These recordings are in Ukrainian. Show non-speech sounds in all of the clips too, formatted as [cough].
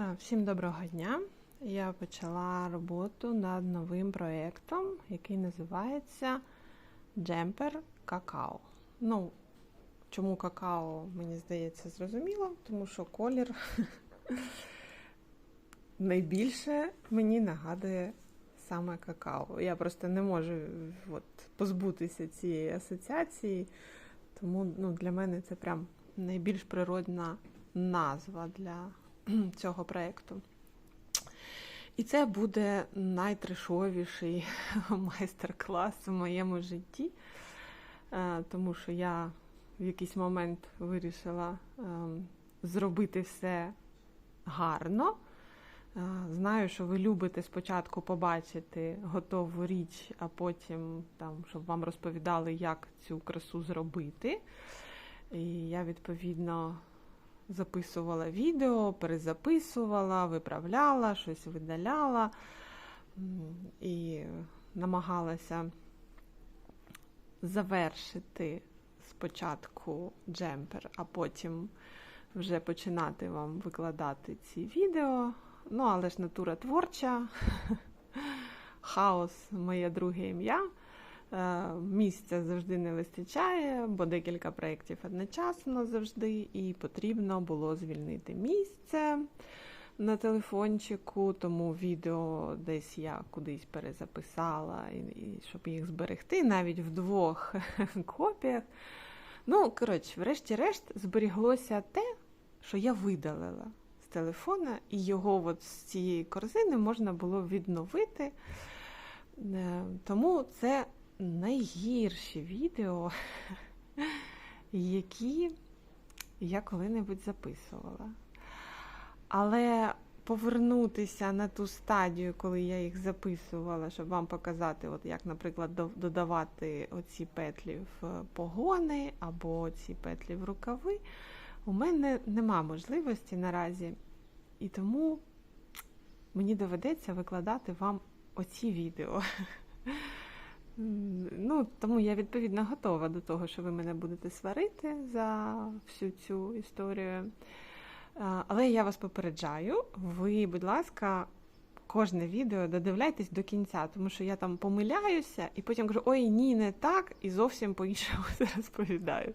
Е, Всім доброго дня! Я почала роботу над новим проєктом, який називається Джемпер Какао. Ну, чому какао, мені здається, зрозуміло, тому що колір [laughs] найбільше мені нагадує саме какао. Я просто не можу от, позбутися цієї асоціації, тому ну, для мене це прям найбільш природна назва для [clears throat] цього проєкту. І це буде найтрешовіший [laughs] майстер-клас у моєму житті, е, тому що я в якийсь момент вирішила ем, зробити все гарно. Е, Знаю, що ви любите спочатку побачити готову річ, а потім там, щоб вам розповідали, як цю красу зробити. І я відповідно записувала відео, перезаписувала, виправляла, щось видаляла і намагалася завершити спочатку джемпер, а потім вже починати вам викладати ці відео. Ну, але ж натура творча, [laughs] хаос моє друге ім'я. Е, Місця завжди не вистачає, бо декілька проєктів одночасно завжди, і потрібно було звільнити місце на телефончику, тому відео десь я кудись перезаписала, і, щоб їх зберегти, навіть в двох [laughs] копіях. Ну, коротше, врешті-решт, зберіглося те, що я видалила з телефона, і його от з цієї корзини можна було відновити. Е, Тому це найгірші відео, які я коли-небудь записувала. Але повернутися на ту стадію, коли я їх записувала, щоб вам показати, от як, наприклад, додавати оці петлі в погони або ці петлі в рукави, у мене нема можливості наразі. І тому мені доведеться викладати вам оці відео. Ну, тому я відповідно готова до того, що ви мене будете сварити за всю цю історію. Але я вас попереджаю, ви, будь ласка, кожне відео додивляйтесь до кінця, тому що я там помиляюся і потім кажу, ой, ні, не так, і зовсім по-іншому [laughs] це розповідаю.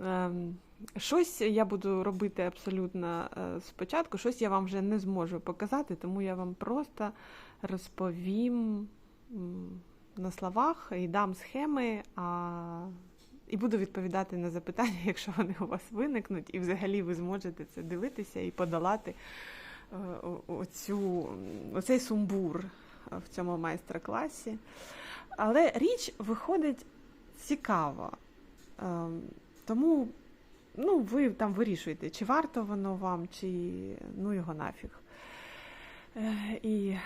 Ем, Щось я буду робити абсолютно е, спочатку, щось я вам вже не зможу показати, тому я вам просто розповім на словах і дам схеми, а... і буду відповідати на запитання, [laughs] якщо вони у вас виникнуть, і взагалі ви зможете це дивитися і подолати е, оцю, оцей сумбур в цьому майстер-класі. Але річ виходить цікаво. Ем, Тому ну, ви там вирішуєте, чи варто воно вам, чи ну його нафіг. Е, І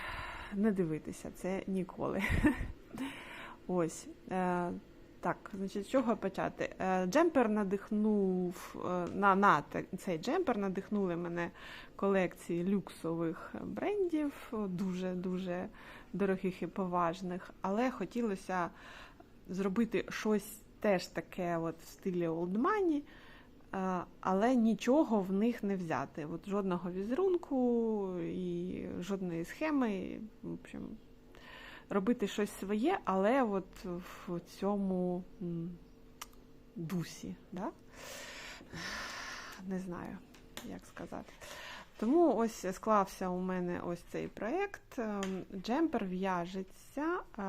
не дивитися це ніколи. [laughs] [laughs] Ось. Е, Так, значить, з чого почати? Е, Джемпер надихнув е, на, на цей джемпер надихнули мене колекції люксових брендів, дуже-дуже дорогих і поважних, але хотілося зробити щось теж таке от в стилі е, але нічого в них не взяти. От жодного візерунку і жодної схеми. В общем, робити щось своє, але от в цьому дусі. Да? Не знаю, як сказати. Тому ось склався у мене ось цей проєкт. Ем, Джемпер в'яжеться е,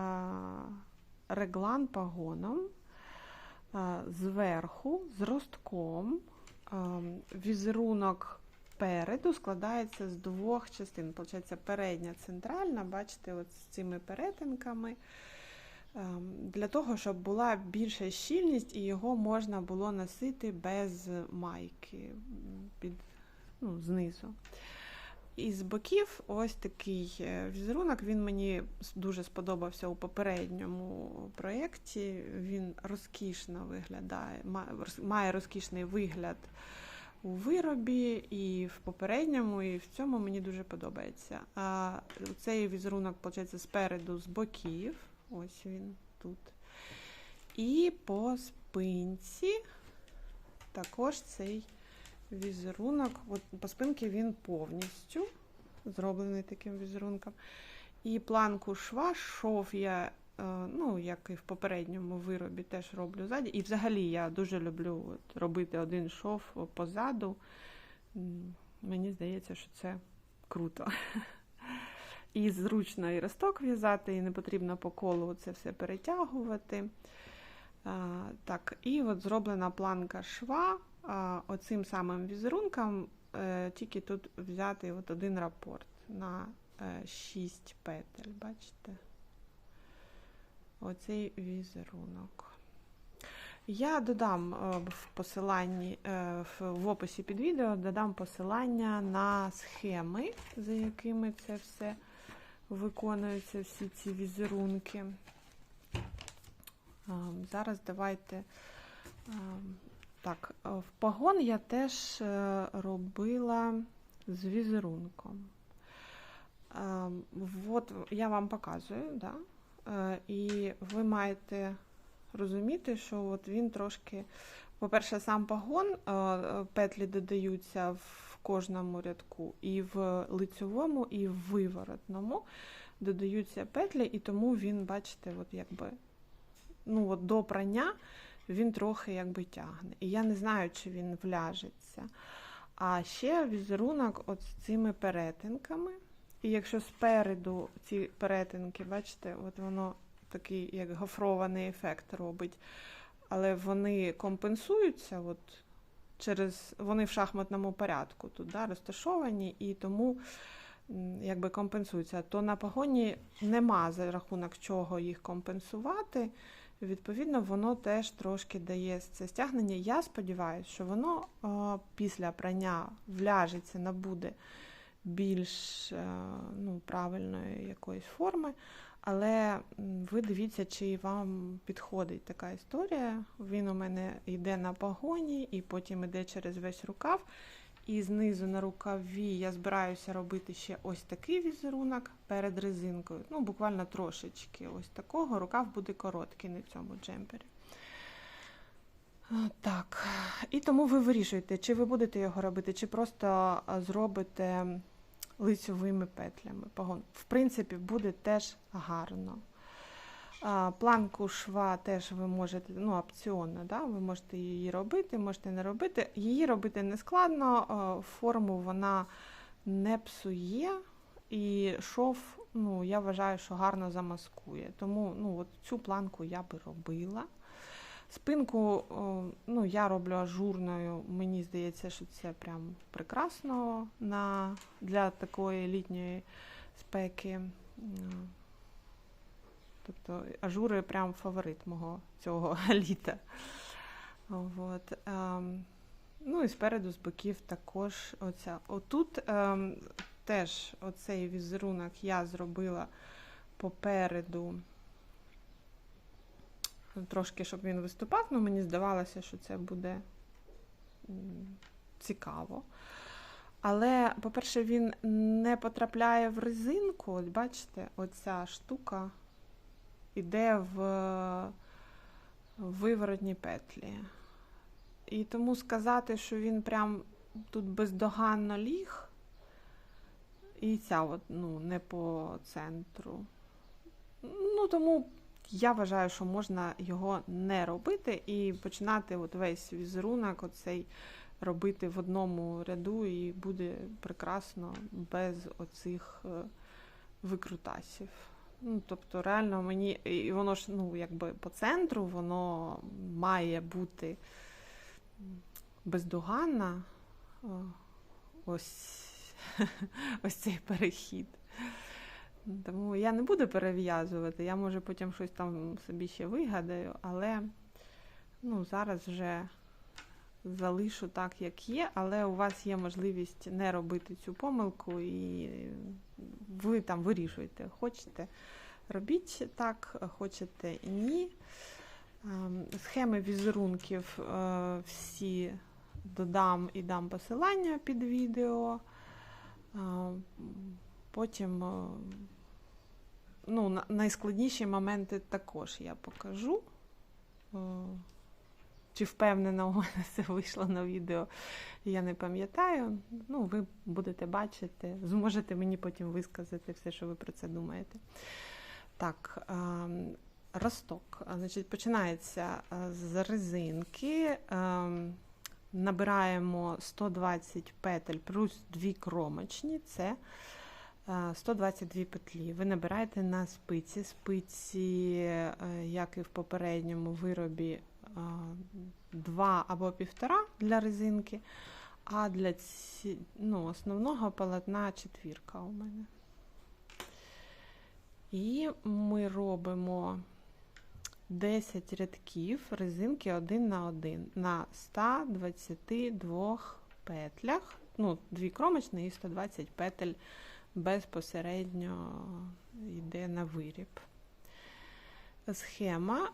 реглан пагоном е, зверху з ростком. Ем, Візерунок переду складається з двох частин. Получається, передня центральна, бачите, от з цими перетинками. Ем, Для того, щоб була більша щільність і його можна було носити без майки під, ну, знизу. І з боків ось такий е, візерунок. Він мені дуже сподобався у попередньому проєкті. Він розкішно виглядає, має розкішний вигляд у виробі, і в попередньому, і в цьому мені дуже подобається. А цей візерунок, виходить, спереду, з боків. Ось він тут. І по спинці також цей візерунок. От по спинці він повністю зроблений таким візерунком. І планку шва, шов я, ну, як і в попередньому виробі, теж роблю ззаді. І взагалі я дуже люблю от, робити один шов позаду. Мені здається, що це круто. [laughs] І зручно і росток в'язати, і не потрібно по колу це все перетягувати. А, так, І от зроблена планка шва а, оцим самим візерунком, е, тільки тут взяти от один рапорт на е, 6 петель, бачите? Оцей візерунок. Я додам е, в посиланні е, в, описі під відео додам посилання на схеми, за якими це все виконуються, всі ці візерунки. Зараз давайте. Так, е, в погон я теж е, робила з візерунком. От я вам показую, да? Е, і ви маєте розуміти, що от він трошки, по-перше, сам погон, е, е, петлі додаються в кожному рядку, і в лицьовому, і в виворотному додаються петлі, і тому він, бачите, от якби, ну от до прання він трохи якби тягне. І я не знаю, чи він вляжеться. А ще візерунок от з цими перетинками. І якщо спереду ці перетинки, бачите, от воно такий як гофрований ефект робить, але вони компенсуються от через вони в шахматному порядку тут да, розташовані, і тому якби компенсуються. То на погоні нема за рахунок чого їх компенсувати. Відповідно, воно теж трошки дає це стягнення. Я сподіваюся, що воно о, після прання вляжеться, набуде більш е, ну, правильної якоїсь форми. Але ви дивіться, чи вам підходить така історія. Він у мене йде на погоні, і потім йде через весь рукав. І знизу на рукаві я збираюся робити ще ось такий візерунок перед резинкою. Ну, буквально трошечки ось такого. Рукав буде короткий на цьому джемпері. Так, і тому ви вирішуєте, чи ви будете його робити, чи просто зробите лицьовими петлями. Погон. В принципі, буде теж гарно. Планку шва теж ви можете, ну, опціонно, да? ви можете її робити, можете не робити. Її робити не складно, форму вона не псує, і шов, ну, я вважаю, що гарно замаскує. Тому ну, от цю планку я би робила. Спинку ну, я роблю ажурною. Мені здається, що це прям прекрасно на, для такої літньої спеки. Тобто ажури прям фаворит мого цього [laughs] літа. От. ем, Ну і спереду, з боків також оця. Отут ем, теж оцей візерунок я зробила попереду трошки, щоб він виступав, ну мені здавалося, що це буде цікаво. Але, по-перше, він не потрапляє в резинку. От бачите, оця штука йде в виворотні петлі. І тому сказати, що він прям тут бездоганно ліг, і ця от, ну, не по центру. Ну, тому я вважаю, що можна його не робити і починати от весь візерунок оцей робити в одному ряду, і буде прекрасно без оцих е, викрутасів. Ну, тобто, реально мені, і воно ж, ну, якби по центру, воно має бути бездоганно. О, Ось, [laughs] ось цей перехід. Тому я не буду перев'язувати, я може потім щось там собі ще вигадаю, але ну, зараз вже залишу так, як є, але у вас є можливість не робити цю помилку, і ви там вирішуєте, хочете робіть так, хочете ні. Ем, Схеми візерунків е, всі додам і дам посилання під відео. Е, Потім е, ну, найскладніші моменти також я покажу. Е, чи впевнена у мене це вийшло на відео, я не пам'ятаю. Ну, ви будете бачити, зможете мені потім висказати все, що ви про це думаєте. Так, ем, росток. Значить, починається е, з резинки. Набираємо 120 петель плюс 2 кромочні. Це е, 122 петлі. Ви набираєте на спиці. Спиці, е, як і в попередньому виробі, е, 2 або півтора для резинки, а для ці, ну, основного полотна четвірка у мене. І ми робимо 10 рядків резинки один на один на 122 петлях. Ну, дві кромочні і 120 петель безпосередньо йде на виріб. Схема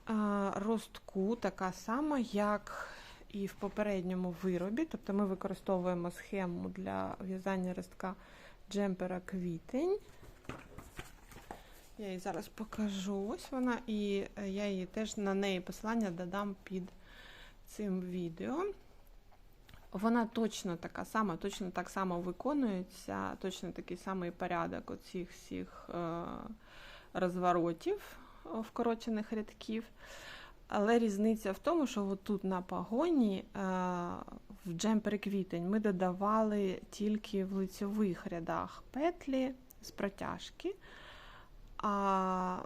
ростку така сама, як і в попередньому виробі. Тобто ми використовуємо схему для в'язання ростка джемпера квітень. Я її зараз покажу. Ось вона, і я її теж на неї посилання додам під цим відео. Вона точно така сама, точно так само виконується, точно такий самий порядок оцих всіх е, розворотів вкорочених рядків. Але різниця в тому, що тут на пагоні е, в джемпері квітень ми додавали тільки в лицьових рядах петлі з протяжки. А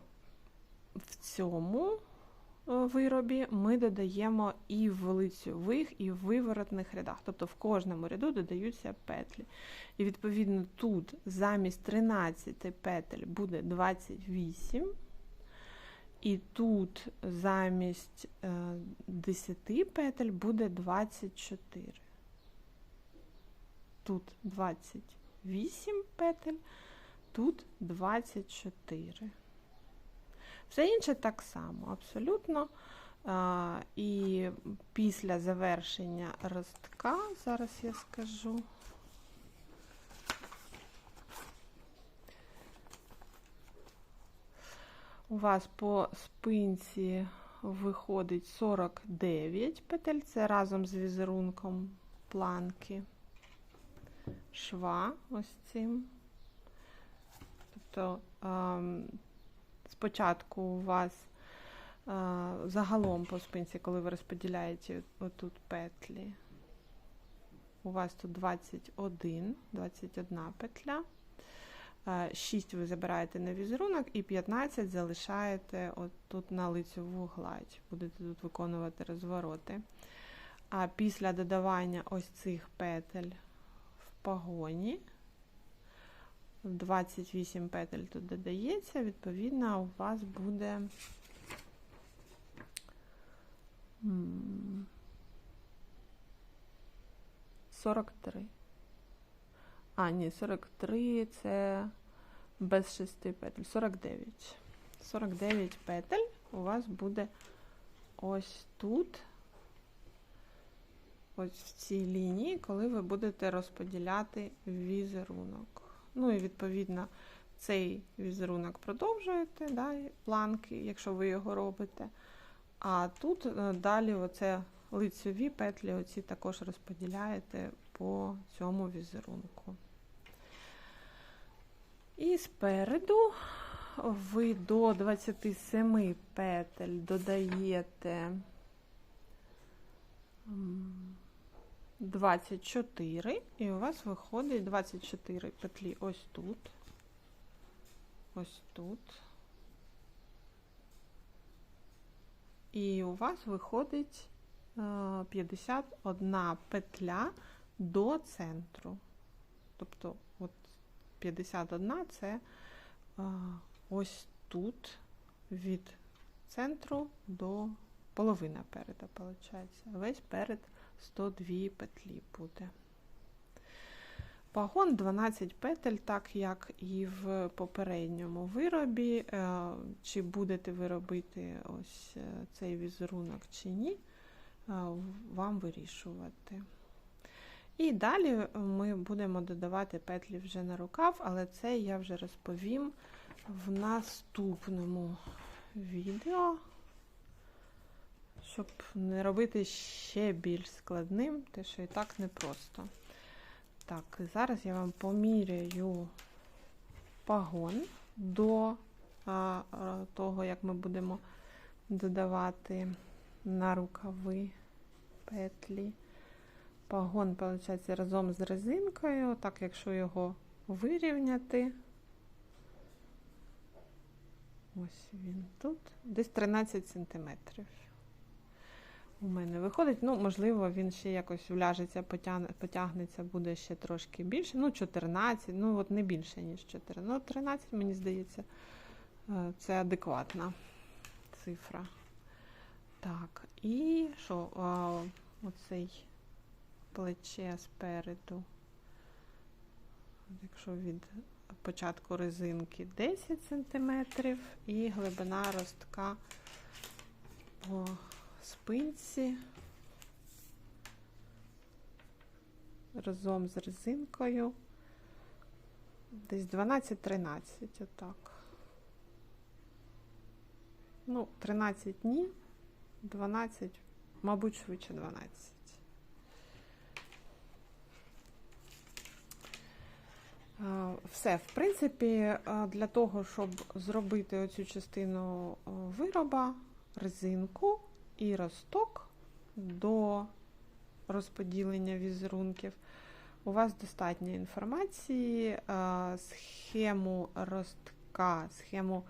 в цьому виробі ми додаємо і в лицьових, і в виворотних рядах. Тобто в кожному ряду додаються петлі. І відповідно тут замість 13 петель буде 28. І тут замість 10 петель буде 24. Тут 28 петель, тут 24. Все інше так само, абсолютно. І після завершення ростка, зараз я скажу. У вас по спинці виходить 49 петель, це разом з візерунком планки шва ось цим. Тобто ем, спочатку у вас е, загалом по спинці, коли ви розподіляєте отут петлі, у вас тут 21, 21 петля. 6 ви забираєте на візерунок і 15 залишаєте от тут на лицеву гладь. Будете тут виконувати розвороти. А після додавання ось цих петель в погоні, 28 петель тут додається, відповідно, у вас буде 43. А, ні, 43 це без 6 петель. 49. 49 петель у вас буде ось тут, ось в цій лінії, коли ви будете розподіляти візерунок. Ну і відповідно цей візерунок продовжуєте, да, планки, якщо ви його робите. А тут е, далі оце лицеві петлі, оці також розподіляєте по цьому візерунку. І спереду ви до 27 петель додаєте 24, і у вас виходить 24 петлі ось тут, ось тут. І у вас виходить 51 е, петля до центру. Тобто, от 51 це ось тут від центру до половини переда, виходить. Весь перед 102 петлі буде. Пагон 12 петель, так як і в попередньому виробі. Е, чи будете ви робити ось е, цей візерунок чи ні, е, вам вирішувати. І далі ми будемо додавати петлі вже на рукав, але це я вже розповім в наступному відео, щоб не робити ще більш складним, те, що і так непросто. Так, зараз я вам поміряю пагон до а, того, як ми будемо додавати на рукави петлі. Пагон, виходить, разом з резинкою, так, якщо його вирівняти. Ось він тут. Десь 13 сантиметрів. У мене виходить, ну, можливо, він ще якось вляжеться, потягне, потягнеться, буде ще трошки більше. Ну, 14, ну от не більше, ніж 4. Ну, 13, мені здається, е, це адекватна цифра. Так, і що? Оцей плече спереду. Якщо від початку резинки 10 см і глибина ростка по спинці разом з резинкою десь 12-13, отак. Ну, 13 ні, 12, мабуть, швидше 12. Е, Все, в принципі, для того, щоб зробити оцю частину вироба, резинку і росток до розподілення візерунків, у вас достатньо інформації, е, схему ростка, схему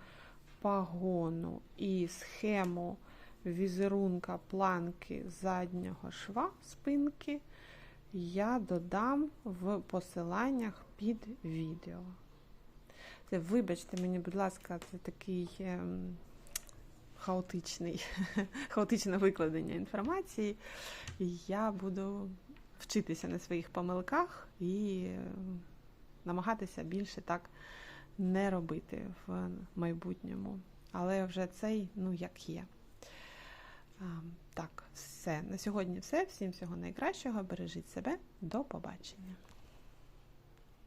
пагону і схему візерунка планки заднього шва спинки я додам в посиланнях під відео. Вибачте мені, будь ласка, це такий ем, хаотичний, [laughs] хаотичне викладення інформації. Я буду вчитися на своїх помилках і намагатися більше так не робити в майбутньому. Але вже цей, ну, як є. Так, все. На сьогодні все. Всім всього найкращого. Бережіть себе. До побачення.